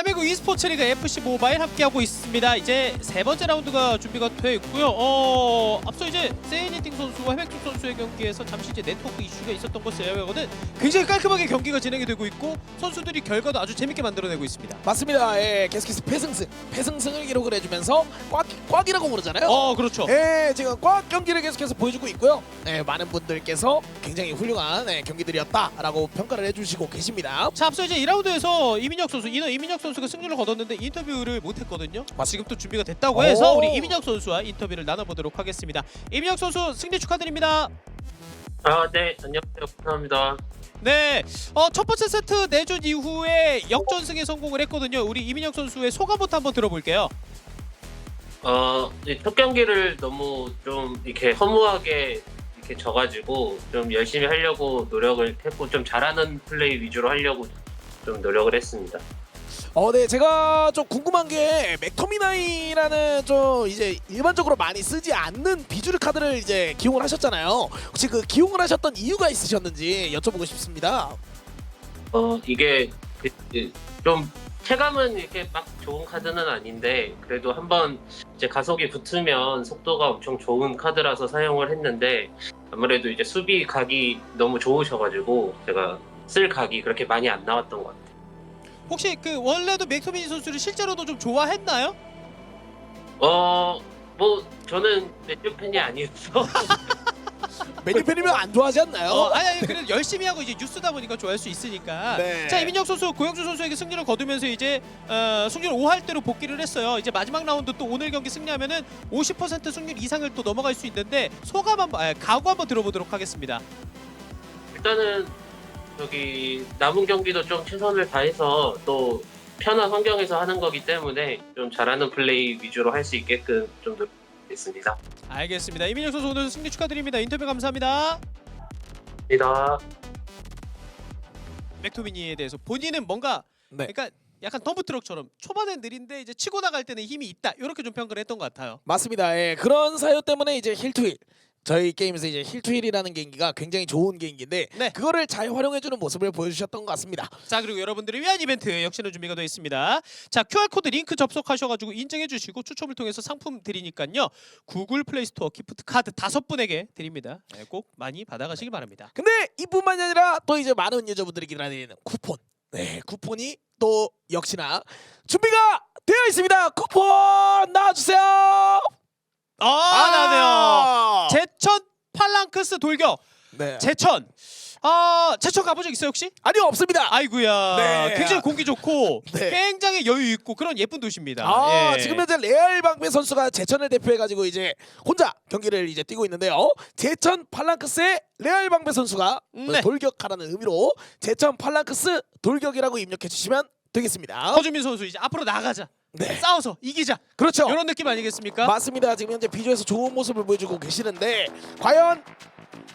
대한민국 e스포츠 리그 FC 모바일 함께하고 있습니다. 이제 세 번째 라운드가 준비가 되어 있고요. 어, 앞서 이제 세이니팅 선수와 해백준 선수의 경기에서 잠시 이제 네트워크 이슈가 있었던 것을 제외하고는 굉장히 깔끔하게 경기가 진행이 되고 있고 선수들이 결과도 아주 재밌게 만들어내고 있습니다. 맞습니다. 예, 계속해서 패승승, 패승승을 기록을 해주면서 꽉, 꽉이라고 부르잖아요. 어, 그렇죠. 예, 지금 꽉 경기를 계속해서 보여주고 있고요. 예, 많은 분들께서 굉장히 훌륭한 예, 경기들이었다라고 평가를 해주시고 계십니다. 자 앞서 이제 2라운드에서 이민혁 선수 이너 이민혁 선수 가 승리를 거뒀는데 인터뷰를 못했거든요. 지금 또 준비가 됐다고 해서 오. 우리 이민혁 선수와 인터뷰를 나눠보도록 하겠습니다. 이민혁 선수 승리 축하드립니다. 아, 네, 안녕하세요. 감사합니다. 네, 어, 첫 번째 세트 내준 이후에 역전승에 성공을 했거든요. 우리 이민혁 선수의 소감부터 한번 들어볼게요. 어, 이첫 경기를 너무 좀 이렇게 허무하게 이렇게 져가지고 좀 열심히 하려고 노력을 했고 좀 잘하는 플레이 위주로 하려고 좀 노력을 했습니다. 어, 네, 제가 좀 궁금한 게 맥터미나이라는 좀 이제 일반적으로 많이 쓰지 않는 비주류 카드를 이제 기용을 하셨잖아요. 혹시 그 기용을 하셨던 이유가 있으셨는지 여쭤보고 싶습니다. 어, 이게 좀 체감은 이렇게 막 좋은 카드는 아닌데 그래도 한번 이제 가속이 붙으면 속도가 엄청 좋은 카드라서 사용을 했는데 아무래도 이제 수비 각이 너무 좋으셔가지고 제가 쓸 각이 그렇게 많이 안 나왔던 것 같아요. 혹시 그 원래도 맥토미니 선수를 실제로도 좀 좋아했나요? 어, 뭐 저는 내주 팬이 아니어서 메뉴 팬이면 안 좋아하지 않나요? 어, 아니 아니 그래도 열심히 하고 이제 뉴스다 보니까 좋아할 수 있으니까. 네. 자 이민혁 선수 고영주 선수에게 승리를 거두면서 이제 어, 승률 5할 대로 복귀를 했어요. 이제 마지막 라운드 또 오늘 경기 승리하면은 50% 승률 이상을 또 넘어갈 수 있는데 소감 한번 아, 각오 한번 들어보도록 하겠습니다. 일단은 저기 남은 경기도 좀 최선을 다해서 또 편한 환경에서 하는 거기 때문에 좀 잘하는 플레이 위주로 할 수 있게끔 좀 노력했습니다. 알겠습니다. 이민혁 선수 오늘 승리 축하드립니다. 인터뷰 감사합니다. 감사합니다. 맥토미니에 대해서 본인은 뭔가 네. 그러니까 약간 덤프트럭처럼 초반엔 느린데 이제 치고 나갈 때는 힘이 있다 이렇게 좀 평가를 했던 것 같아요. 맞습니다. 예, 그런 사유 때문에 이제 힐투힐 저희 게임에서 이제 힐투힐이라는 개인기가 굉장히 좋은 개인기인데 네. 그거를 잘 활용해주는 모습을 보여주셨던 것 같습니다. 자 그리고 여러분들을 위한 이벤트 역시나 준비가 되어 있습니다. 자 QR 코드 링크 접속하셔가지고 인증해 주시고 추첨을 통해서 상품 드리니까요. 구글 플레이 스토어 기프트 카드 다섯 분에게 드립니다. 네, 꼭 많이 받아가시기 바랍니다. 근데 이뿐만이 아니라 또 이제 많은 유저분들이 기다리는 쿠폰. 네, 쿠폰이 또 역시나 준비가 되어 있습니다. 쿠폰 나와주세요. 아, 나네요. 제천 팔랑크스 돌격 네. 제천. 아 제천 가본 적 있어요 혹시? 아니요 없습니다. 아이구야. 네. 굉장히 공기 좋고 네. 굉장히 여유 있고 그런 예쁜 도시입니다. 아, 예. 지금 현재 레알 방배 선수가 제천을 대표해가지고 이제 혼자 경기를 이제 뛰고 있는데요. 제천 팔랑크스의 레알 방배 선수가 네. 돌격하라는 의미로 제천 팔랑크스 돌격이라고 입력해 주시면 되겠습니다. 허주민 선수 이제 앞으로 나가자. 네, 싸워서 이기자. 그렇죠. 이런 느낌 아니겠습니까? 맞습니다. 지금 현재 비주에서 좋은 모습을 보여주고 계시는데 과연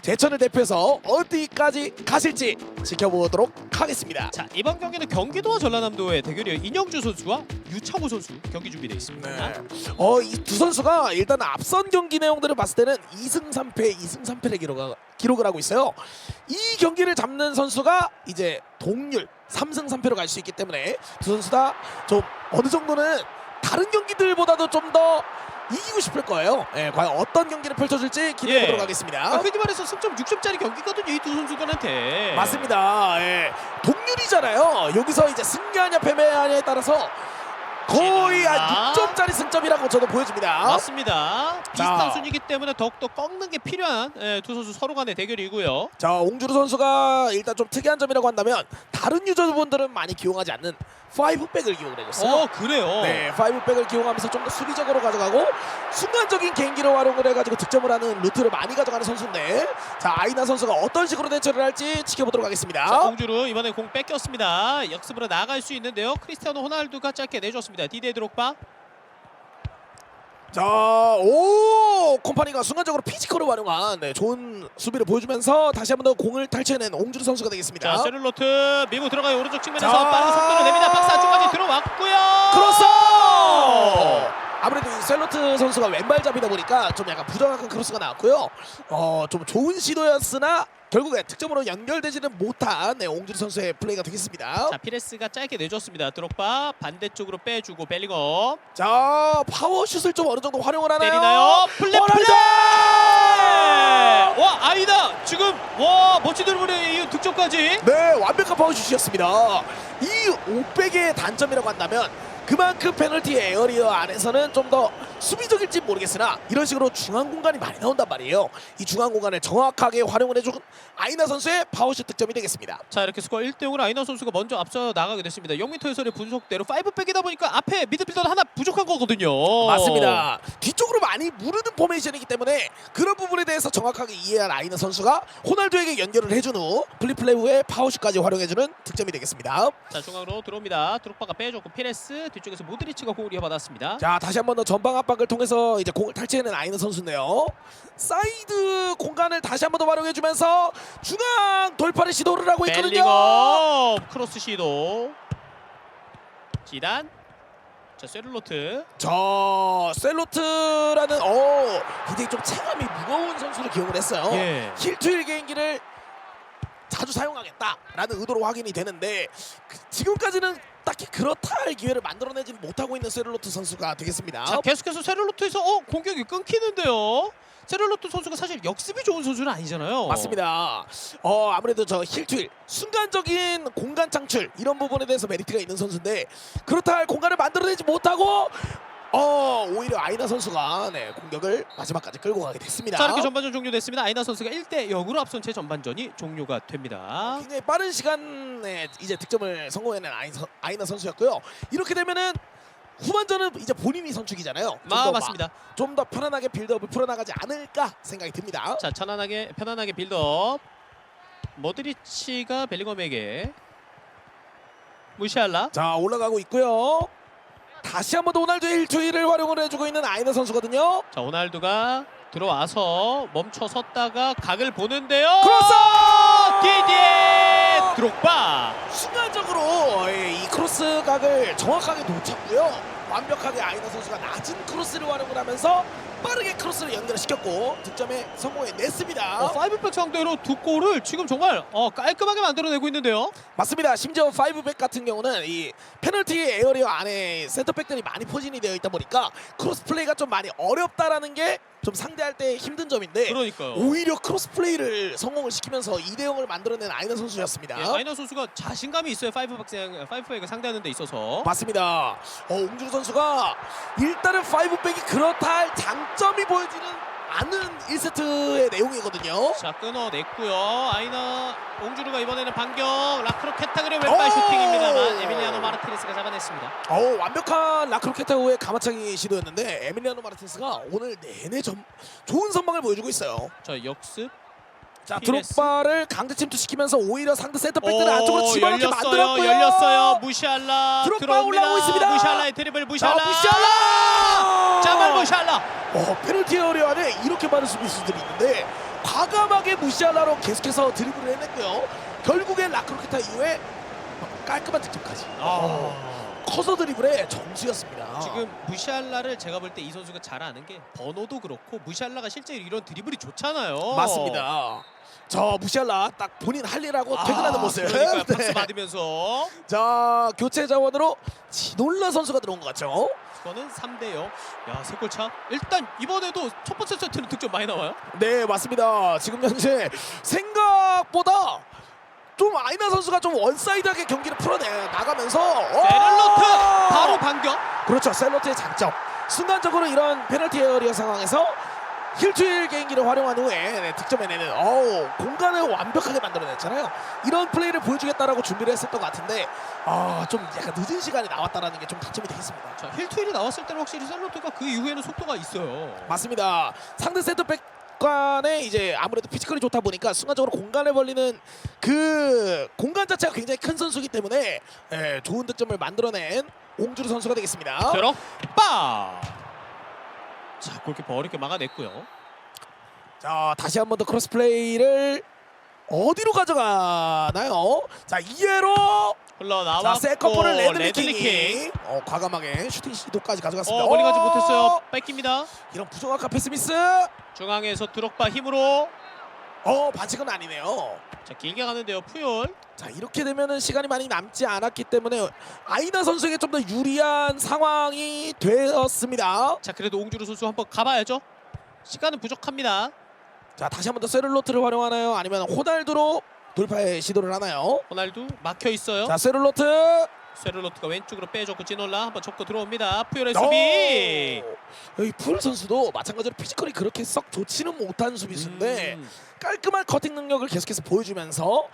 제천을 대표해서 어디까지 가실지 지켜보도록 하겠습니다. 자 이번 경기는 경기도와 전라남도의 대결이에요. 인영주 선수와 유창호 선수 경기 준비되어 있습니다. 네. 어, 이 두 선수가 일단 앞선 경기 내용들을 봤을 때는 2승 3패, 2승 3패를 기록, 기록을 하고 있어요. 이 경기를 잡는 선수가 이제 동률 3승 3패로 갈 수 있기 때문에 두 선수 다 좀 어느 정도는 다른 경기들보다도 좀 더 이기고 싶을 거예요. 예, 과연 어떤 경기를 펼쳐줄지 기대해 보도록 예. 하겠습니다. 아, 흔히 말해서 승점 6점짜리 경기거든요. 이 두 선수들한테. 맞습니다. 예. 동률이잖아요. 여기서 이제 승리하냐 패배하냐에 따라서 거의 한 아. 6점짜리 승점이라고 저도 보여집니다. 맞습니다. 비슷한 자. 순위이기 때문에 더욱더 꺾는 게 필요한 예, 두 선수 서로 간의 대결이고요. 자, 옹주루 선수가 일단 좀 특이한 점이라고 한다면 다른 유저분들은 많이 기용하지 않는 5백을 기용을 해줬어요. 어 그래요. 네, 5백을 기용하면서 좀 더 수비적으로 가져가고 순간적인 개인기를 활용을 해가지고 득점을 하는 루트를 많이 가져가는 선수인데 자 아이나 선수가 어떤 식으로 대처를 할지 지켜보도록 자, 하겠습니다. 공주루 이번에 공 뺏겼습니다. 역습으로 나갈 수 있는데요. 크리스티아노 호날두가 짧게 내줬습니다. 디디에 드록바. 자, 오 콤파니가 순간적으로 피지컬을 활용한 네, 좋은 수비를 보여주면서 다시 한 번 더 공을 탈취해낸 옹주루 선수가 되겠습니다. 자, 세룰로트 밀고 들어가요. 오른쪽 측면에서 자. 빠른 속도로 냅니다. 박스 안쪽까지 들어왔고요. 크로스! 아무래도 이 셀로트 선수가 왼발잡이다 보니까 좀 약간 부정확한 크로스가 나왔고요. 어, 좀 좋은 시도였으나 결국에 득점으로 연결되지는 못한 네, 옹주리 선수의 플레이가 되겠습니다. 자 피레스가 짧게 내줬습니다. 드록바 반대쪽으로 빼주고 벨링엄 자 파워슛을 좀 어느 정도 활용을 하나요? 때리나요? 어, 플레! 나이스! 와 아이다 지금 와 멋진 드리블에 이 득점까지. 네 완벽한 파워슛이었습니다. 이 500의 단점이라고 한다면 그만큼 페널티 에어리어 안에서는 좀 더 수비적일지 모르겠으나 이런 식으로 중앙 공간이 많이 나온단 말이에요. 이 중앙 공간을 정확하게 활용을 해준 아이나 선수의 파워슛 득점이 되겠습니다. 자 이렇게 스코어 1대0으로 아이나 선수가 먼저 앞서 나가게 됐습니다. 영미터 해설의 분석대로 5백이다 보니까 앞에 미드필더는 하나 부족한 거거든요. 맞습니다. 뒤쪽으로 많이 무르는 포메이션이기 때문에 그런 부분에 대해서 정확하게 이해한 아이나 선수가 호날두에게 연결을 해준 후 플리플레이 후에 파워슛까지 활용해주는 득점이 되겠습니다. 자 중앙으로 들어옵니다. 드록바가 빼줬고 피레스 뒤쪽에서 모드리치가 공을 이어받았습니다. 자 다시 한 번 더 전방 압박을 통해서 이제 공을 탈취해낸 아이나 선수인데요. 사이드 공간을 다시 한 번 더 활용해주면서 중앙 돌파를 시도를 하고 있거든요. 벨링엄 크로스 시도. 지단. 자 세룰로트. 저 셀로트라는 어 굉장히 좀 체감이 무거운 선수를 기용을 했어요. 예. 힐투일 개인기를 자주 사용하겠다라는 의도로 확인이 되는데 그- 지금까지는 딱히 그렇다 할 기회를 만들어내지는 못하고 있는 세룰로트 선수가 되겠습니다. 자 계속해서 세룰로트에서 어 공격이 끊기는데요. 세룰로트 선수가 사실 역습이 좋은 선수는 아니잖아요. 맞습니다. 어 아무래도 저 힐투일 순간적인 공간 창출 이런 부분에 대해서 메리트가 있는 선수인데 그렇다 할 공간을 만들어내지 못하고 어 오히려 아이나 선수가 네 공격을 마지막까지 끌고 가게 됐습니다. 자 이렇게 전반전 종료됐습니다. 아이나 선수가 1대 0으로 앞선 채 전반전이 종료가 됩니다. 굉장히 빠른 시간에 이제 득점을 성공해낸 아이, 선- 아이나 선수였고요. 이렇게 되면은 후반전은 이제 본인이 선축이잖아요. 아 맞습니다. 좀 더 편안하게 빌드업을 풀어나가지 않을까 생각이 듭니다. 자 편안하게 편안하게 빌드업. 모드리치가 벨링엄에게 무시할라. 자 올라가고 있고요. 다시 한번 더 호날두의 일투일을 활용을 해주고 있는 아이나 선수거든요. 자 호날두가 들어와서 멈춰 섰다가 각을 보는데요. 크로스! 디디에 드록바. 순간적으로 예, 이 크로스 각을 정확하게 놓쳤고요. 완벽하게 아이나 선수가 낮은 크로스를 활용을 하면서 빠르게 크로스를 연결시켰고 득점에 성공해냈습니다. 어, 파이브백 상대로 두 골을 지금 정말 어, 깔끔하게 만들어내고 있는데요. 맞습니다. 심지어 5백 같은 경우는 이 페널티 에어리어 안에 센터백들이 많이 포진이 되어 있다 보니까 크로스 플레이가 좀 많이 어렵다라는 게 좀 상대할 때 힘든 점인데 그러니까요. 오히려 크로스 플레이를 성공을 시키면서 2대 0을 만들어낸 아이나 선수였습니다. 예, 아이나 선수가 자신감이 있어요. 파이브백 상 파이브백을 상대하는 데 있어서. 맞습니다. 어, 옹주 선수가 일단은 5백이 그렇다 할 장점이 보여지는 않은 1세트의 내용이거든요. 자 끊어냈고요. 아이나 옹주루가 이번에는 반격 라크로케타그의 왼발 오! 슈팅입니다만 에밀리아노 마르티네스가 잡아냈습니다. 어, 완벽한 라크로케타우의 가마차기 시도였는데 에밀리아노 마르틴스가 오늘 내내 점, 좋은 선방을 보여주고 있어요. 자 역습. 자 피레스. 드록바를 강제 침투 시키면서 오히려 상대 센터 백들을 오, 안쪽으로 집어넣게. 만들었고요. 열렸어요. 무시알라 드록바 들어옵니다. 올라오고 있습니다. 무시알라의 드리블 자 무시알라. 무시알라! 자말 무시알라. 어, 페널티 에어리어 안에 이렇게 많은 수비수들이 있는데 과감하게 무시알라로 계속해서 드리블을 해냈고요. 결국엔 라크로케타 이후에 깔끔한 득점까지. 아. 커서 드리블의 정수였습니다. 지금 무시알라를 제가 볼 때 이 선수가 잘 아는 게 번호도 그렇고 무시알라가 실제 이런 드리블이 좋잖아요. 맞습니다. 저 무시알라 딱 본인 할 일하고 아, 퇴근하는 모습. 그러니까요. 박수 네. 받으면서 자 교체 자원으로 지놀라 선수가 들어온 것 같죠. 스코어는 3대 0. 야, 세골 차. 일단 이번에도 첫 번째 세트는 득점 많이 나와요. 네 맞습니다. 지금 현재 생각보다 좀 아이나 선수가 좀 원사이드하게 경기를 풀어내 나가면서 어! 세를로트 바로 반격. 그렇죠 셀로트의 장점 순간적으로 이런 페널티 에어리어 상황에서 힐투일 개인기를 활용한 후에 네, 득점해내는 어우 공간을 완벽하게 만들어냈잖아요 이런 플레이를 보여주겠다라고 준비를 했었던 것 같은데 아좀 약간 늦은 시간에 나왔다라는 게 좀 단점이 되겠습니다 자, 힐트윌이 나왔을 때는 확실히 셀로트가 그 이후에는 속도가 있어요. 맞습니다 상대 센터백 간에 이제 아무래도 피지컬이 좋다 보니까 순간적으로 공간을 벌리는 그 공간 자체가 굉장히 큰 선수이기 때문에 예, 좋은 득점을 만들어낸 옹주루 선수가 되겠습니다 드럭바. 자, 골키퍼 어렵게 막아냈고요. 자 다시 한 번 더 크로스 플레이를 어디로 가져가나요? 자 이해로 흘러나왔고 자 세컨볼을 레들리킹. 레들리킹 어 과감하게 슈팅 시도까지 가져갔습니다. 어, 멀리 가지 어! 못했어요. 뺏깁니다. 이런 부정확한 패스 미스. 중앙에서 드럭바 힘으로 어 반칙은 아니네요. 자 길게 가는데요 푸열. 자 이렇게 되면은 시간이 많이 남지 않았기 때문에 아이나 선수에게 좀 더 유리한 상황이 되었습니다. 자 그래도 옹주루 선수 한번 가봐야죠. 시간은 부족합니다. 자 다시 한번 더 세룰로트를 활용하나요? 아니면 호날두로 돌파의 시도를 하나요? 호날두 막혀 있어요. 자 세룰로트 세르로트가 왼쪽으로 빼줬고 지놀라 한번 접고 들어옵니다. 푸열의 수비. 오! 푸 선수도 마찬가지로 피지컬이 그렇게 썩 좋지는 못한 수비수인데 음. 깔끔한 커팅 능력을 계속해서 보여주면서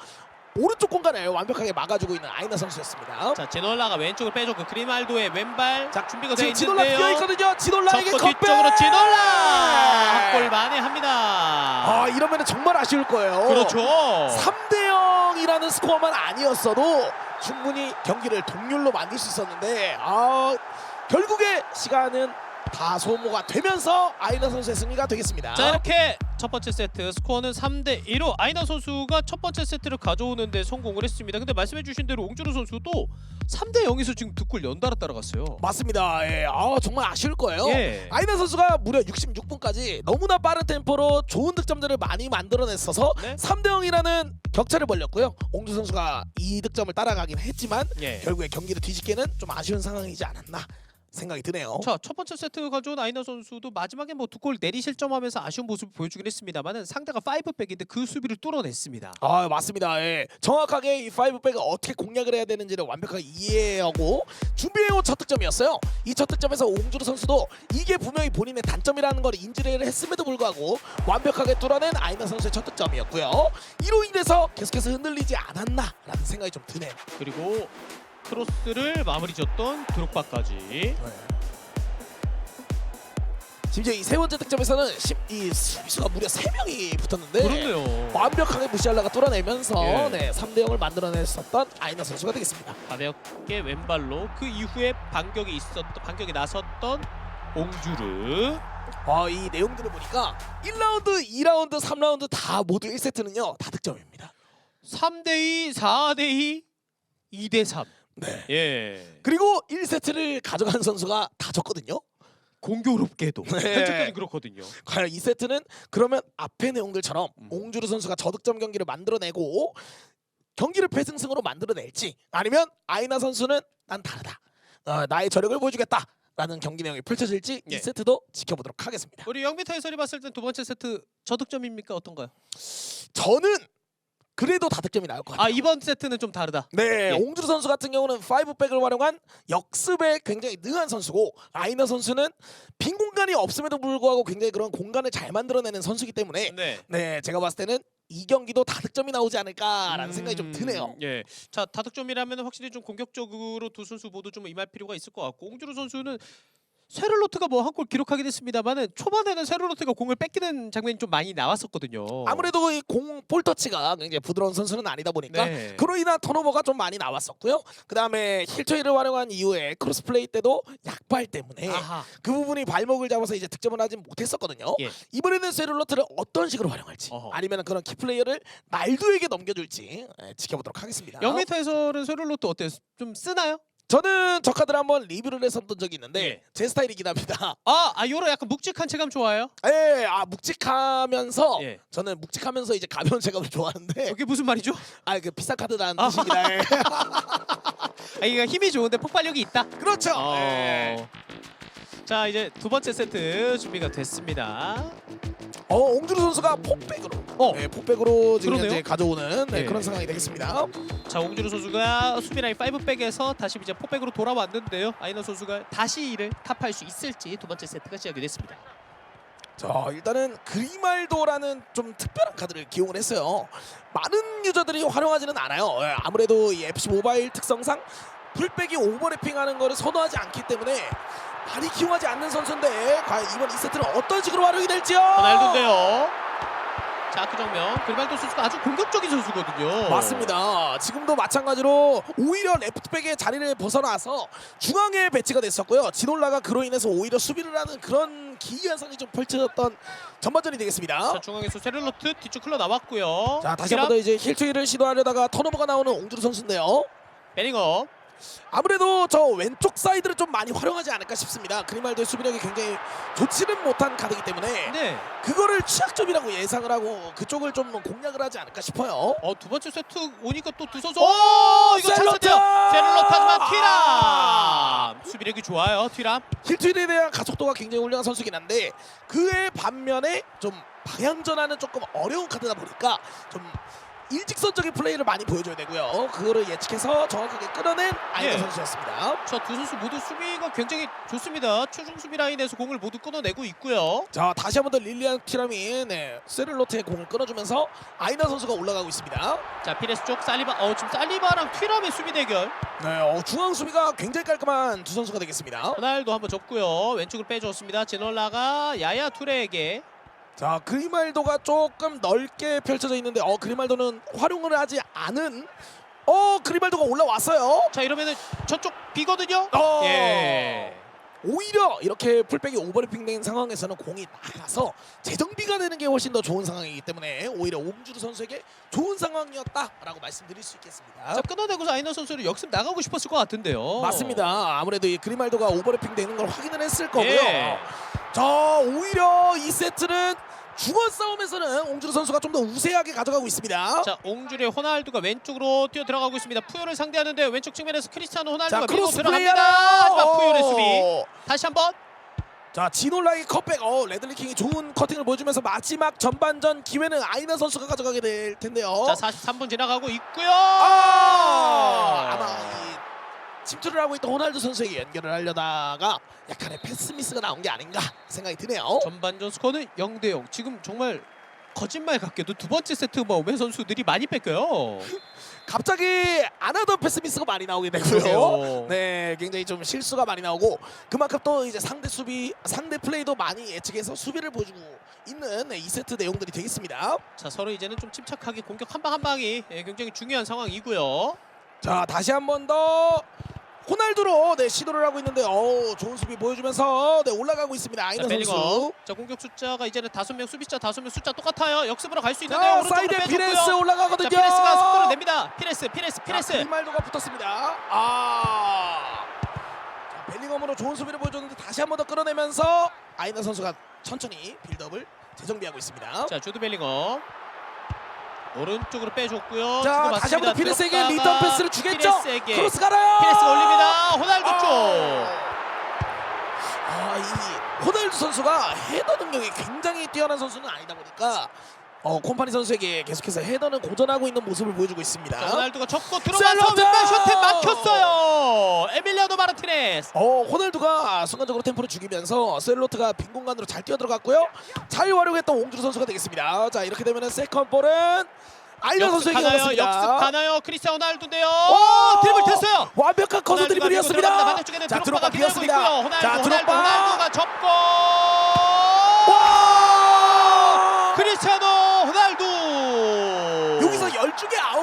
오른쪽 공간을 완벽하게 막아주고 있는 아이나 선수였습니다. 자 제놀라가 왼쪽을 빼줬고 그리말도의 왼발 자, 준비가 돼 지금 지놀라 있는데요. 비어 있거든요. 지놀라에게 접고 컵백! 뒤쪽으로 지놀라 한골 만회합니다. 아 이러면 정말 아쉬울 거예요. 그렇죠. 3대 0이라는 스코어만 아니었어도 충분히 경기를 동률로 만들 수 있었는데 아 결국에 시간은 다 소모가 되면서 아이나 선수의 승리가 되겠습니다. 자 이렇게 첫 번째 세트 스코어는 3대 2로 아이나 선수가 첫 번째 세트를 가져오는데 성공을 했습니다. 근데 말씀해주신 대로 옹주루 선수도 3대 0에서 지금 두 골 연달아 따라갔어요. 맞습니다. 예. 아 정말 아쉬울 거예요. 예. 아이나 선수가 무려 66분까지 너무나 빠른 템포로 좋은 득점들을 많이 만들어냈어서 네. 3대 0이라는 격차를 벌렸고요. 옹주 선수가 이 득점을 따라가긴 했지만 예. 결국에 경기를 뒤집기는 좀 아쉬운 상황이지 않았나 생각이 드네요. 자, 첫 번째 세트 가져온 아이나 선수도 마지막에 뭐 두 골 내리 실점하면서 아쉬운 모습을 보여주긴 했습니다만은 상대가 5백인데 그 수비를 뚫어냈습니다. 아 맞습니다. 예. 정확하게 이 파이브백을 어떻게 공략을 해야 되는지를 완벽하게 이해하고 준비해온 첫 득점이었어요. 이 첫 득점에서 옹주루 선수도 이게 분명히 본인의 단점이라는 걸 인지를 했음에도 불구하고 완벽하게 뚫어낸 아이나 선수의 첫 득점이었고요. 이로 인해서 계속해서 흔들리지 않았나라는 생각이 좀 드네요. 그리고 크로스를 마무리 졌던 드록바까지. 심지어 이 세 번째 득점에서는 심- 이 수비수가 무려 세 명이 붙었는데 그렇네요. 완벽하게 무시할라가 뚫어내면서 예. 네, 3대 0을 만들어냈었던 아이나 선수가 되겠습니다. 가볍게 왼발로 그 이후에 반격이 있었던 반격이 나섰던 옹주르. 아, 이 내용들을 보니까 1라운드, 2라운드, 3라운드 다 모두 1세트는요. 다 득점입니다. 3대 2, 4대 2, 2대 3. 네. 예. 그리고 1세트를 가져간 선수가 다 졌거든요. 공교롭게도 네. 현재까지 그렇거든요. 과연 2세트는 그러면 앞의 내용들처럼 음. 옹주르 선수가 저득점 경기를 만들어내고 경기를 패승승으로 만들어낼지 아니면 아이나 선수는 난 다르다. 어, 나의 저력을 보여주겠다. 라는 경기 내용이 펼쳐질지 예. 2세트도 지켜보도록 하겠습니다. 우리 영미터 해설이 봤을 땐 두 번째 세트 저득점입니까 어떤가요? 저는 그래도 다득점이 나올 것 같아요. 아 이번 세트는 좀 다르다. 네, 예. 옹주루 선수 같은 경우는 5백을 활용한 역습에 굉장히 능한 선수고 아이너 선수는 빈 공간이 없음에도 불구하고 굉장히 그런 공간을 잘 만들어내는 선수이기 때문에 네. 네, 제가 봤을 때는 이 경기도 다득점이 나오지 않을까라는 생각이 좀 드네요. 예. 자 다득점이라면 확실히 좀 공격적으로 두 선수 모두 좀 임할 필요가 있을 것 같고 옹주루 선수는 세를로트가 뭐 한 골 기록하긴 했습니다만은 초반에는 세를로트가 공을 뺏기는 장면이 좀 많이 나왔었거든요. 아무래도 이 공 볼터치가 굉장히 부드러운 선수는 아니다 보니까 네. 그로 인한 턴오버가 좀 많이 나왔었고요. 그 다음에 힐처이를 활용한 이후에 크로스 플레이 때도 약발 때문에 아하. 그 부분이 발목을 잡아서 이제 득점을 하지 못했었거든요. 예. 이번에는 세룰러트를 어떤 식으로 활용할지 어허. 아니면 그런 키 플레이어를 날두에게 넘겨줄지 예, 지켜보도록 하겠습니다. 영미터에서는 세를로트 어때요? 좀 쓰나요? 저는 저 카드를 한번 리뷰를 했었던 적이 있는데 예. 제 스타일이긴 합니다. 아, 아 요런 약간 묵직한 체감 좋아요. 예, 아 묵직하면서 예. 저는 묵직하면서 이제 가벼운 체감을 좋아하는데 이게 무슨 말이죠? 아 그 비싼 카드라는 아. 뜻입니다. 예. 아, 이게 힘이 좋은데 폭발력이 있다. 그렇죠. 예. 어. 자 이제 두 번째 세트 준비가 됐습니다. 어, 옹주루 선수가 폭백으로, 어. 예, 폭백으로 지금 그러네요. 현재 가져오는 네, 예. 그런 상황이 되겠습니다. 자 옹주루 선수가 수비 라인 5백에서 다시 이제 포백으로 돌아왔는데요. 아이너 선수가 다시 이를 탑할 수 있을지 두 번째 세트가 시작이 됐습니다. 자 일단은 그리말도라는 좀 특별한 카드를 기용을 했어요. 많은 유저들이 활용하지는 않아요. 예, 아무래도 이 FC 모바일 특성상 풀백이 오버래핑하는 거를 선호하지 않기 때문에 많이 기용하지 않는 선수인데 과연 이번 2세트는 어떤 식으로 활용이 될지요? 호날두인데요. 자그 정면 그리말도 선수가 아주 공격적인 선수거든요. 맞습니다. 지금도 마찬가지로 오히려 레프트백의 자리를 벗어나서 중앙에 배치가 됐었고요. 지놀라가 그로 인해서 오히려 수비를 하는 그런 기이현상이 좀 펼쳐졌던 전반전이 되겠습니다. 자 중앙에서 세를로트 뒤쪽 흘러 나왔고요. 자 다시 한 번 더 이제 힐트위를 시도하려다가 턴오버가 나오는 옹주루 선수인데요. 베링엄 아무래도 저 왼쪽 사이드를 좀 많이 활용하지 않을까 싶습니다. 그리말도의 수비력이 굉장히 좋지는 못한 카드이기 때문에 네. 그거를 취약점이라고 예상을 하고 그쪽을 좀 공략을 하지 않을까 싶어요. 어, 두 번째 세트 오니까 또 두 선수. 오, 오, 이거! 찬스인데요. 세를로타지만 아! 튀람. 수비력이 좋아요. 튀람. 힐트에 대한 가속도가 굉장히 훌륭한 선수긴 한데 그의 반면에 좀 방향 전환은 조금 어려운 카드다 보니까 좀 일직선적인 플레이를 많이 보여줘야 되고요. 그거를 예측해서 정확하게 끌어낸 아이더 예. 선수였습니다. 자, 두 선수 모두 수비가 굉장히 좋습니다. 최종 수비 라인에서 공을 모두 끊어내고 있고요. 자 다시 한 번 더 릴리안 티람이 네, 세를로트의 공을 끊어주면서 아이나 선수가 올라가고 있습니다. 자, 피레스 쪽 살리바. 어, 지금 살리바랑 튀람의 수비 대결. 네, 어, 중앙 수비가 굉장히 깔끔한 두 선수가 되겠습니다. 호날도 한번 접고요. 왼쪽으로 빼줬습니다. 제놀라가 야야 투레에게 자 그리말도가 조금 넓게 펼쳐져 있는데 어 그리말도는 활용을 하지 않은 어 그리말도가 올라왔어요. 자 이러면은 저쪽 비거든요. 어. 예. 오히려 이렇게 풀백이 오버래핑된 상황에서는 공이 나가서 재정비가 되는 게 훨씬 더 좋은 상황이기 때문에 오히려 옹주루 선수에게 좋은 상황이었다라고 말씀드릴 수 있겠습니다. 자 끊어내고서 아이너 선수를 역습 나가고 싶었을 것 같은데요. 맞습니다. 아무래도 이 그리말도가 오버래핑 되는 걸 확인을 했을 거고요. 예. 자 오히려 이 세트는 중원 싸움에서는 옹주루 선수가 좀 더 우세하게 가져가고 있습니다. 자 옹줄의 호날두가 왼쪽으로 뛰어 들어가고 있습니다. 푸요를 상대하는데 왼쪽 측면에서 크리스티아노 자 호날두가 밀고 크로스 들어갑니다. 하지만 푸요의 수비 어. 다시 한번 자 지놀라의 컷백 어 레들리 킹이 좋은 커팅을 보여주면서 마지막 전반전 기회는 아이나 선수가 가져가게 될 텐데요. 자 43분 지나가고 있고요. 아 아마 이 침투를 하고 있던 호날두 선수에게 연결을 하려다가 약간의 패스 미스가 나온 게 아닌가 생각이 드네요. 전반전 스코어는 0대 0. 지금 정말 거짓말 같게도 두 번째 세트 뭐 오맨 선수들이 많이 뺏겨요. 갑자기 안 하던 패스 미스가 많이 나오게 되고요. 그러게요. 네, 굉장히 좀 실수가 많이 나오고 그만큼 또 이제 상대 수비, 상대 플레이도 많이 예측해서 수비를 보여주고 있는 네, 2세트 내용들이 되겠습니다. 자 서로 이제는 좀 침착하게 공격 한 방 한 방이 예, 굉장히 중요한 상황이고요. 자, 다시 한 번 더 호날두로 네, 시도를 하고 있는데 어, 좋은 수비 보여주면서 네, 올라가고 있습니다. 아이나 자 선수. 자 공격 숫자가 이제는 다섯 명 수비자 다섯 명 숫자 똑같아요. 역습으로 갈 수 있는데 자, 오른쪽으로 사이드에 빼줬고요. 피레스 올라가거든요. 자 피레스가 속도를 냅니다. 피레스 피레스 피레스. 말도가 붙었습니다. 아. 자, 벨링엄으로 좋은 수비를 보여줬는데 다시 한 번 더 끌어내면서 아이나 선수가 천천히 빌드업을 재정비하고 있습니다. 자 주드 벨링엄. 오른쪽으로 빼줬고요. 자, 다시 한번더 맞습니다. 피레스에게 드롭바가 리턴 패스를 주겠죠. 피레스에게 크로스 가나요? 피레스가 올립니다. 호날두 쪽. 아, 이 호날두 선수가 헤더 능력이 굉장히 뛰어난 선수는 아니다 보니까 어, 콤파니 선수에게 계속해서 헤더는 고전하고 있는 모습을 보여주고 있습니다. 자, 호날두가 접고 들어가서! 왼발 슈팅 막혔어요. 에밀리아노 마르티네스. 어, 호날두가 순간적으로 템포를 죽이면서 셀로트가 빈 공간으로 잘 뛰어 들어갔고요. 잘 활용했던 옹주루 선수가 되겠습니다. 자, 이렇게 되면은 세컨 볼은 아이나 역습 선수에게 가나요? 넘었습니다. 역습 가나요? 크리스티아노 호날두인데요. 오! 드리블 됐어요. 완벽한 커서 호날두가 밀고 들어갑니다. 드리블이었습니다. 반대쪽에는 자, 드롭바가 드롭바 기다리고 비었습니다. 있고요. 호날두, 자, 호날두, 드롭바. 호날두가 접고 와! 크리스티아노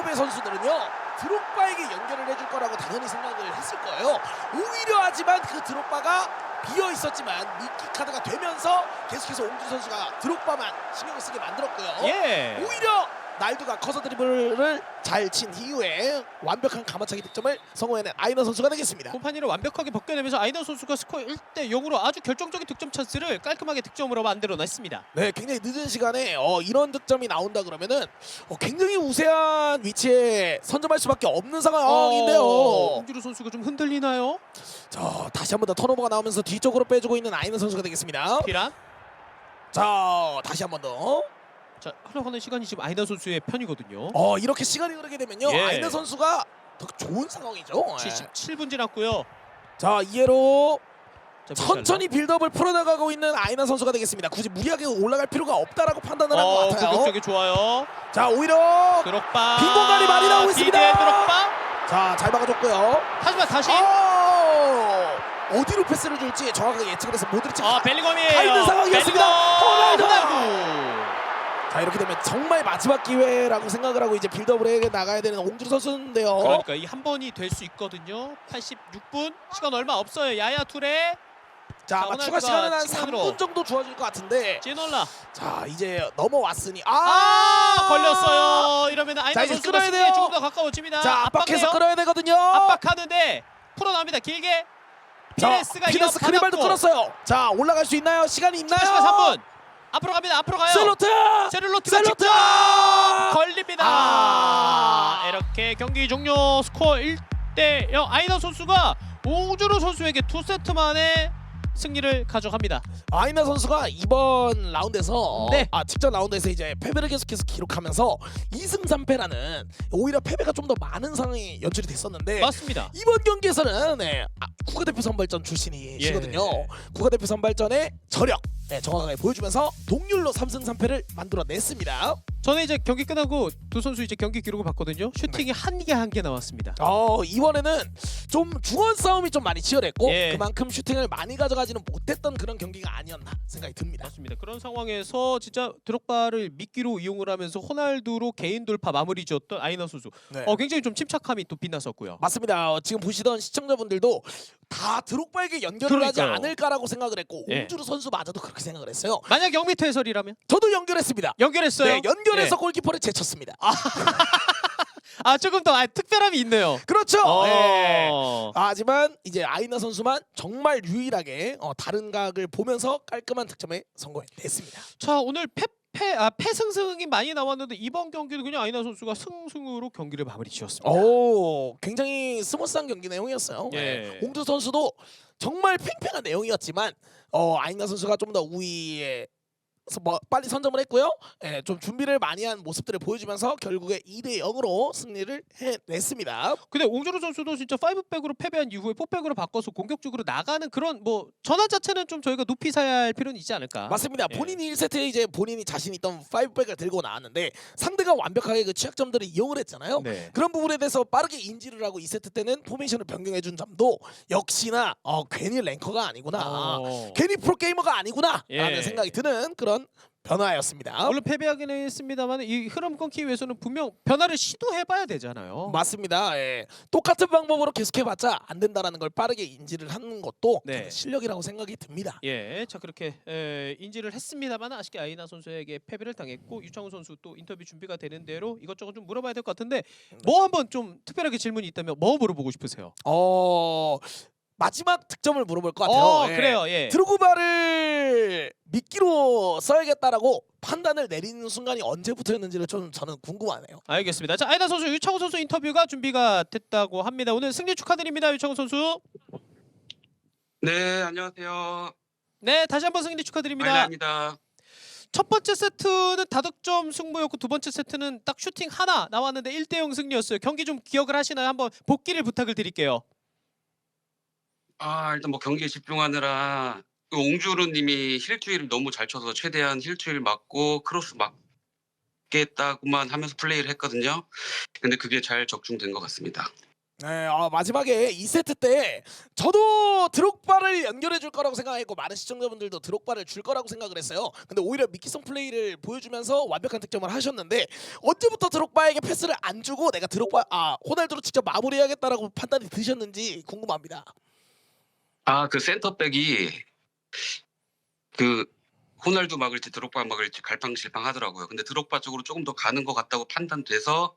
12개 9의 선수들은요. 드롭바에게 연결을 해줄 거라고 당연히 생각을 했을 거예요. 오히려 하지만 그 드롭바가 비어 있었지만 미끼 카드가 되면서 계속해서 옹주 선수가 드롭바만 신경을 쓰게 만들었고요. 예. 오히려 날두가 커서 드리블을 잘 친 이후에 완벽한 가마차기 득점을 성공해낸 아이너 선수가 되겠습니다. 콤파니를 완벽하게 벗겨내면서 아이더 선수가 스코어 1대 0으로 아주 결정적인 득점 찬스를 깔끔하게 득점으로 만들어냈습니다. 네, 굉장히 늦은 시간에 어, 이런 득점이 나온다 그러면은 어, 굉장히 우세한 위치에 선점할 수밖에 없는 상황인데요. 어, 홍주루 선수가 좀 흔들리나요? 자, 다시 한 번 더 턴오버가 나오면서 뒤쪽으로 빼주고 있는 아이너 선수가 되겠습니다. 피란. 자, 다시 한 번 더. 자 흘러가는 시간이 지금 아이더 선수의 편이거든요. 어, 이렇게 시간이 흐르게 되면요, 예. 아이너 선수가 더 좋은 상황이죠. 예. 77분 지났고요. 자, 이해로 자, 천천히 빌드업을 풀어나가고 있는 아이나 선수가 되겠습니다. 굳이 무리하게 올라갈 필요가 없다라고 판단을 한 것 어, 같아요. 공격적이 좋아요. 자 오히려 드록바. 빈 공간이 많이 나오고 있습니다. 디디에 드록바. 자잘 막아줬고요. 하지만 다시 어, 어디로 패스를 줄지 정확하게 예측을 해서 모드리치. 아 벨링엄이에요. 가 있는 상황이었습니다. 호날두! 호날두. 자 이렇게 되면 정말 마지막 기회라고 생각을 하고 이제 빌드업을 해 나가야 되는 옹주루 선수인데요. 그러니까 이 한 번이 될 수 있거든요. 86분 시간 얼마 없어요. 야야 투레 자 자, 아마 추가 시간은 한 측면으로. 3분 정도 주어질 것 같은데. 제놀라. 자 이제 넘어왔으니 아, 아 걸렸어요. 이러면 자, 아이나 선수가 승리에 돼요. 조금 더 가까워집니다. 자 압박해서. 끌어야 되거든요. 압박하는데 풀어나옵니다. 길게 자, 피네스가 이거 크리발도. 끊었어요. 자 올라갈 수 있나요? 시간이 있나요? 시간 3분. 앞으로 갑니다. 앞으로 가요. 셀로트! 세를로트가 셀로트! 직접 걸립니다. 아. 이렇게 경기 종료 스코어 1대 0. 아이나 선수가 옹주루 선수에게 두 세트 만에 승리를 가져갑니다. 아이나 선수가 이번 라운드에서 네. 아 직전 라운드에서 이제 패배를 계속해서 기록하면서 2승 3패라는 오히려 패배가 좀 더 많은 상황이 연출이 됐었는데 맞습니다. 이번 경기에서는 네, 아, 국가대표 선발전 출신이시거든요. 예. 국가대표 선발전의 저력 네, 정확하게 보여주면서 동률로 3승 3패를 만들어냈습니다. 저는 이제 경기 끝나고 두 선수 이제 경기 기록을 봤거든요. 슈팅이 한 개 한 개 나왔습니다. 어 이번에는 좀 중원 싸움이 좀 많이 치열했고 예. 그만큼 슈팅을 많이 가져가지는 못했던 그런 경기가 아니었나 생각이 듭니다. 맞습니다. 그런 상황에서 진짜 드록바를 미끼로 이용을 하면서 호날두로 개인 돌파 마무리 지었던 아이나 선수. 네. 어 굉장히 좀 침착함이 또 빛났었고요. 맞습니다. 어, 지금 보시던 시청자분들도 다 드록바에게 연결을 하지 그러니까요. 않을까라고 생각을 했고 예. 옹주루 선수마저도 그렇게 생각을 했어요. 만약 영미트 해설이라면 저도 연결했습니다. 연결했어요. 네, 연결해서 예. 골키퍼를 제쳤습니다. 아 조금 더 아, 특별함이 있네요. 그렇죠. 네. 어. 하지만 이제 아이나 선수만 정말 유일하게 어, 다른 각을 보면서 깔끔한 득점에 성공했습니다. 자 오늘 패 패 아 패승승이 많이 나왔는데 이번 경기도 그냥 아이나 선수가 승승으로 경기를 마무리 지었습니다. 오, 굉장히 스무스한 경기 내용이었어요. 예. 네. 옹주 선수도 정말 팽팽한 내용이었지만 어, 아이나 선수가 좀 더 우위에 서- 뭐 빨리 선점을 했고요. 예, 좀 준비를 많이 한 모습들을 보여주면서 결국에 2대 0으로 승리를 해냈습니다. 근데 옹주루 선수도 진짜 5백으로 패배한 이후에 4백으로 바꿔서 공격적으로 나가는 그런 뭐 전환 자체는 좀 저희가 높이 사야 할 필요는 있지 않을까. 맞습니다. 예. 본인이 1세트에 이제 본인이 자신 있던 5백을 들고 나왔는데 상대가 완벽하게 그 취약점들을 이용을 했잖아요. 네. 그런 부분에 대해서 빠르게 인지를 하고 2세트 때는 포메이션을 변경해 준 점도 역시나 어, 괜히 랭커가 아니구나. 어. 괜히 프로게이머가 아니구나 예. 라는 생각이 드는 그런 변화였습니다. 물론 패배하긴 했습니다만 이 흐름 끊기 위해서는 분명 변화를 시도해봐야 되잖아요. 맞습니다. 예. 똑같은 방법으로 계속해봤자 안 된다라는 걸 빠르게 인지를 하는 것도 네. 저는 실력이라고 생각이 듭니다. 예, 자 그렇게 에, 인지를 했습니다만 아쉽게 아이나 선수에게 패배를 당했고 유창훈 선수 또 인터뷰 준비가 되는 대로 이것저것 좀 물어봐야 될 것 같은데 뭐 한번 좀 특별하게 질문이 있다면 뭐 물어보고 싶으세요? 어 마지막 득점을 물어볼 것 같아요. 어, 예. 그래요. 예. 드로그바를 미끼로 써야겠다라고 판단을 내리는 순간이 언제부터였는지를 좀 저는 궁금하네요. 알겠습니다. 자 아이나 선수 유창훈 선수 인터뷰가 준비가 됐다고 합니다. 오늘 승리 축하드립니다, 유창훈 선수. 네, 안녕하세요. 네, 다시 한번 승리 축하드립니다. 마이나입니다. 첫 번째 세트는 다득점 승부였고 두 번째 세트는 딱 슈팅 하나 나왔는데 1대0 승리였어요. 경기 좀 기억을 하시나요? 한번 복기를 부탁을 드릴게요. 아, 일단 뭐 경기에 집중하느라 그 옹주루님이 힐트윌을 너무 잘 쳐서 최대한 힐트윌 맞고 크로스 맞겠다고만 하면서 플레이를 했거든요. 근데 그게 잘 적중된 것 같습니다. 네, 어, 마지막에 2세트 때 저도 드록바를 연결해 줄 거라고 생각했고 많은 시청자분들도 드록바를 줄 거라고 생각을 했어요. 근데 오히려 미끼성 플레이를 보여주면서 완벽한 득점을 하셨는데 언제부터 드록바에게 패스를 안 주고 내가 드록바 아 호날두로 직접 마무리해야겠다라고 판단이 드셨는지 궁금합니다. 아, 그 센터백이 그 호날두 막을지 드록바 막을지 갈팡질팡 하더라고요. 근데 드록바 쪽으로 조금 더 가는 것 같다고 판단돼서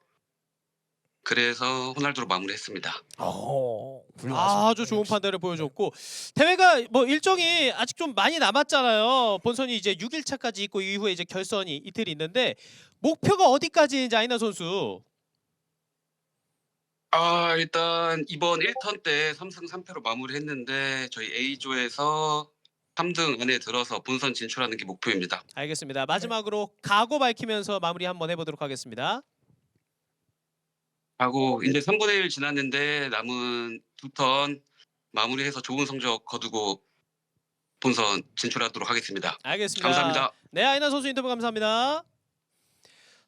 그래서 호날두로 마무리했습니다. 어, 훌륭하십니다. 아주 좋은 판단을 보여줬고 대회가 뭐 일정이 아직 좀 많이 남았잖아요. 본선이 이제 6일차까지 있고 이후에 이제 결선이 이틀 있는데 목표가 어디까지인지 아이나 선수. 아 일단 이번 1턴 때 3승 3패로 마무리했는데 저희 A조에서 3등 안에 들어서 본선 진출하는 게 목표입니다. 알겠습니다. 마지막으로 각오 밝히면서 마무리 한번 해보도록 하겠습니다. 하고 이제 3분의 1 지났는데 남은 두 턴 마무리해서 좋은 성적 거두고 본선 진출하도록 하겠습니다. 알겠습니다. 감사합니다. 네 아이나 선수 인터뷰 감사합니다.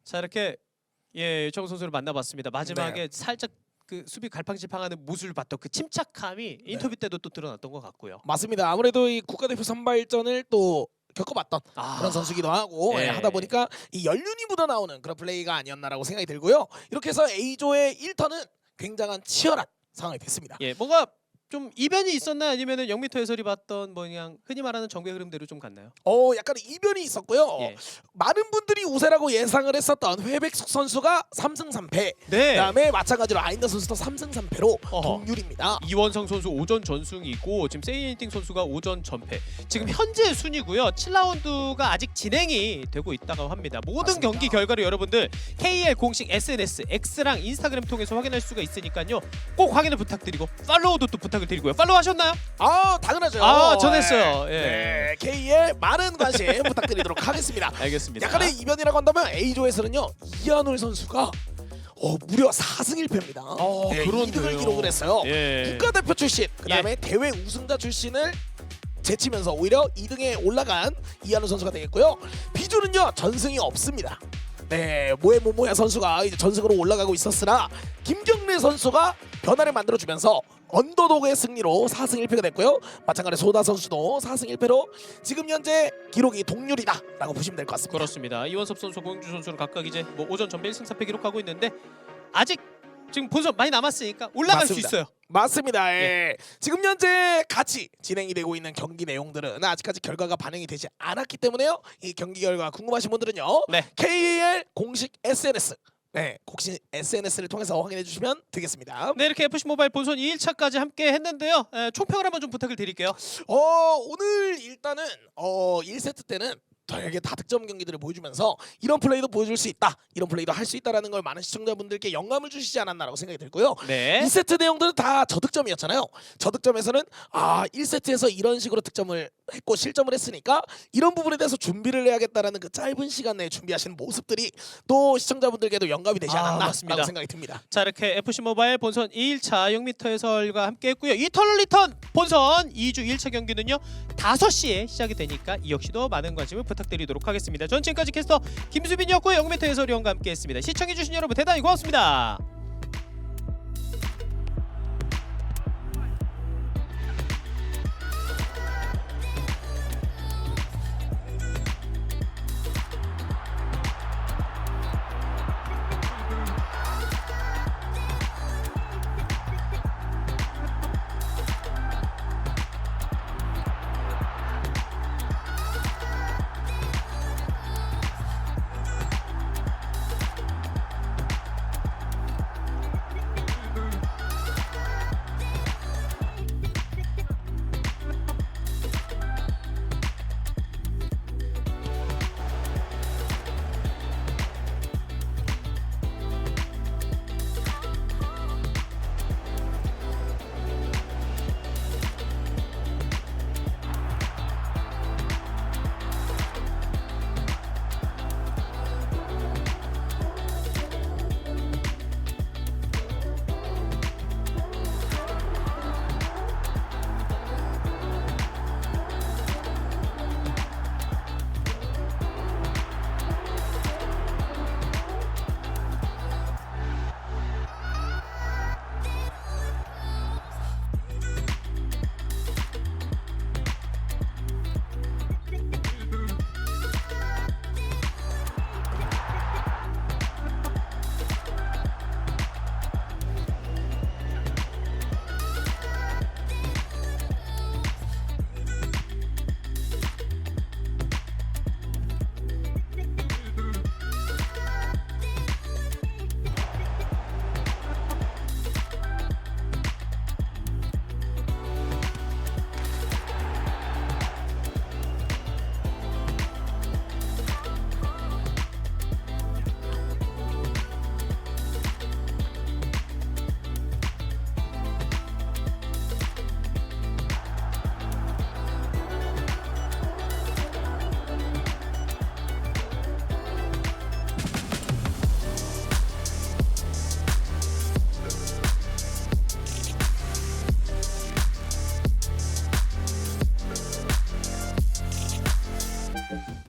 자 이렇게 예 유창훈 선수를 만나봤습니다. 마지막에 살짝 그 수비 갈팡질팡하는 모습을 봤던 그 침착함이 인터뷰 때도 또 드러났던 것 같고요. 맞습니다. 아무래도 이 국가대표 선발전을 또 겪어봤던 아, 그런 선수기도 하고 예. 예, 하다 보니까 이 연륜이 묻어나오는 그런 플레이가 아니었나라고 생각이 들고요. 이렇게 해서 A조의 1턴은 굉장한 치열한 상황이 됐습니다. 예 뭔가 좀 이변이 있었나요? 아니면은 0m 해설이 봤던 뭐 그냥 흔히 말하는 정배 흐름대로 좀 갔나요? 어 약간 이변이 있었고요. 예. 많은 분들이 우세라고 예상을 했었던 회백숙 선수가 3승 3패. 네. 그다음에 마찬가지로 아인더 선수도 3승 3패로 어허. 동률입니다. 이원성 선수 오전 전승이고 지금 세이니팅 선수가 오전 전패. 지금 현재 순위고요. 7라운드가 아직 진행이 되고 있다고 합니다. 모든 맞습니다. 경기 결과를 여러분들 KL 공식 SNS, X랑 인스타그램 통해서 확인할 수가 있으니까요. 꼭 확인을 부탁드리고 팔로우도 또 부탁 을 드리고요. 팔로우 하셨나요? 아 당연하죠. 아, 전 했어요. 예. 네, K의 많은 관심 부탁드리도록 하겠습니다. 알겠습니다. 약간의 이변이라고 한다면 A조에서는요 이한울 선수가 어, 무려 4승 1패입니다. 어, 네, 그런데요. 2등을 기록을 했어요. 예. 국가대표 출신, 그 다음에 대회 우승자 출신을 제치면서 오히려 2등에 올라간 이한우 선수가 되겠고요. 비주는요 전승이 없습니다. 네, 모에모모야 선수가 이제 전승으로 올라가고 있었으나 김경래 선수가 변화를 만들어주면서 언더독의 승리로 4승 1패가 됐고요. 마찬가지로 소다 선수도 4승 1패로 지금 현재 기록이 동률이다라고 보시면 될 것 같습니다. 그렇습니다. 이원섭 선수, 고영주 선수는 각각 이제 뭐 오전 전배 1승 4패 기록하고 있는데 아직 지금 본선 많이 남았으니까 올라갈 맞습니다. 수 있어요. 맞습니다. 예. 지금 현재 같이 진행이 되고 있는 경기 내용들은 아직까지 결과가 반영이 되지 않았기 때문에요. 이 경기 결과 궁금하신 분들은요. 네. KAL 공식 SNS 네, 공식 SNS를 통해서 확인해 주시면 되겠습니다. 네 이렇게 FC 모바일 본선 2일차까지 함께 했는데요. 에, 총평을 한번 좀 부탁을 드릴게요. 어, 오늘 일단은 어, 1세트 때는 되게 다득점 경기들을 보여주면서 이런 플레이도 보여줄 수 있다. 이런 플레이도 할 수 있다라는 걸 많은 시청자분들께 영감을 주시지 않았나라고 생각이 들고요. 네. 2세트 내용들은 다 저득점이었잖아요. 저득점에서는 아 1세트에서 이런 식으로 득점을 했고 실점을 했으니까 이런 부분에 대해서 준비를 해야겠다라는 그 짧은 시간 내에 준비하시는 모습들이 또 시청자분들께도 영감이 되지 아, 않았나라고 맞습니다. 생각이 듭니다. 자 이렇게 FC 모바일 본선 2일차 6m 해설과 함께 했고요. 이터널 리턴 본선 2주 1차 경기는요. 5시에 시작이 되니까 이 역시도 많은 관심을 부탁드리도록 하겠습니다. 전 지금까지 캐스터 김수빈이었고요. 6m 해설위원과 함께 했습니다. 시청해주신 여러분 대단히 고맙습니다.